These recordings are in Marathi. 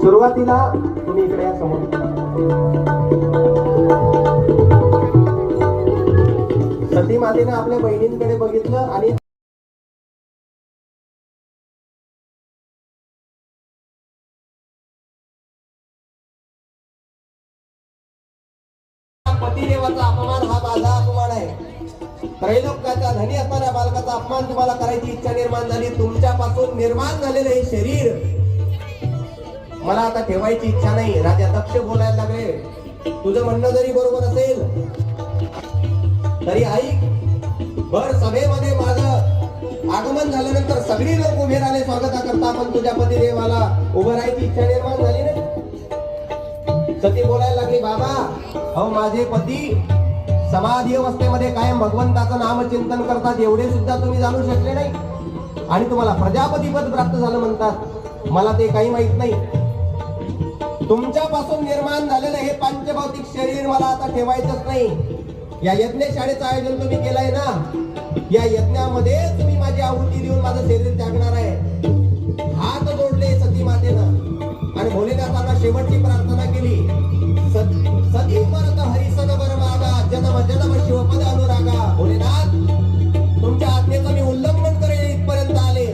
सुरुवातीला तुम्ही इकडे या समोर. सती मातेने आपल्या बहिणींकडे बघितलं आणि पतिदेवाचा अपमान हा माझा अपमान आहे. त्रैलोक्याचा धनी असणाऱ्या बालकाचा अपमान तुम्हाला करायची इच्छा निर्माण झाली. तुमच्यापासून निर्माण झालेलं हे शरीर मला आता ठेवायची इच्छा नाही. राजा दक्ष बोलायला लागले. तुझं म्हणणं जरी बरोबर असेल तरी ऐक. भर सभेमध्ये माझं आगमन झाल्यानंतर सगळी लोक उभे राहिले स्वागता करता पण तुझ्या पतिदेवाला उभं राहायची इच्छा निर्माण झाली ना सती बोलायला लागली बाबा हो माझे पती समाधी अवस्थेमध्ये कायम भगवंताचं नामचिंतन करतात एवढे सुद्धा तुम्ही जाणू शकले नाही. आणि तुम्हाला प्रजापती पद प्राप्त झालं म्हणतात. मला ते काही माहीत नाही. तुमच्यापासून निर्माण झालेलं हे पांचभौतिक शरीर मला आता ठेवायचंच नाही. या यज्ञशाळेचं आयोजन तुम्ही केलंय ना? या यज्ञामध्ये तुम्ही माझी आवृत्ती देऊन माझं शरीर त्यागणार आहे. हात जोडले सती मातेनं आणि भोलेनाथांना शेवटची प्रार्थना केली. मागा जन्म शिवपद अनुरागा भोलेनाथ तुमच्या आज्ञेचं मी उल्लंघन करेल इथपर्यंत आले.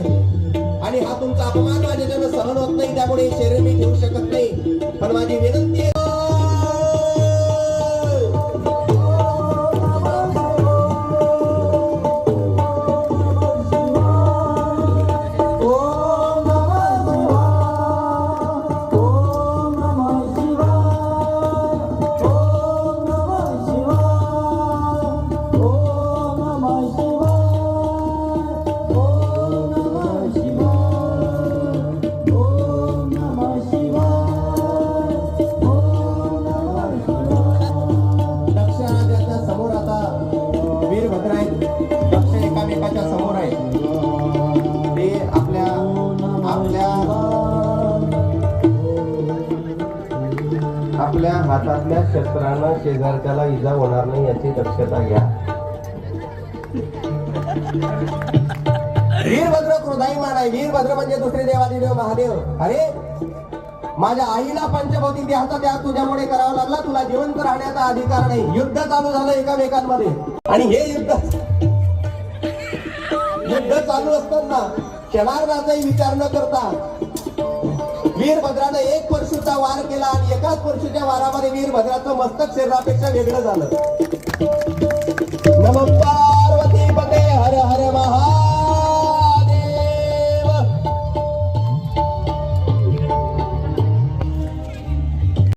आणि हा तुमचा अपमान माझ्याच्यानं सहन होत नाही त्यामुळे शरीर मी ठेवू शकत नाही. पण माझी विनंती आपल्या हातातल्या शस्त्रानं शेजारच्याला इजा होणार नाही याची दक्षता घ्या. वीरभद्र कृदाई आहे वीरभद्र म्हणजे दुसरे देवादी देव महादेव. अरे माझ्या आईला पंचभौतिक देहाचा त्याग तुझ्यामुळे करावा लागला. तुला जिवंत राहण्याचा अधिकार नाही. युद्ध चालू झालं एकामेकांमध्ये. आणि हे युद्ध युद्ध चालू असताना क्षणार्धाचाही विचार न करता वीरभद्रानं एक परशुचा वार केला आणि एकाच परशुच्या वारामध्ये वीरभद्राचं मस्तक शरीरापेक्षा वेगळं झालं. नमस्कार!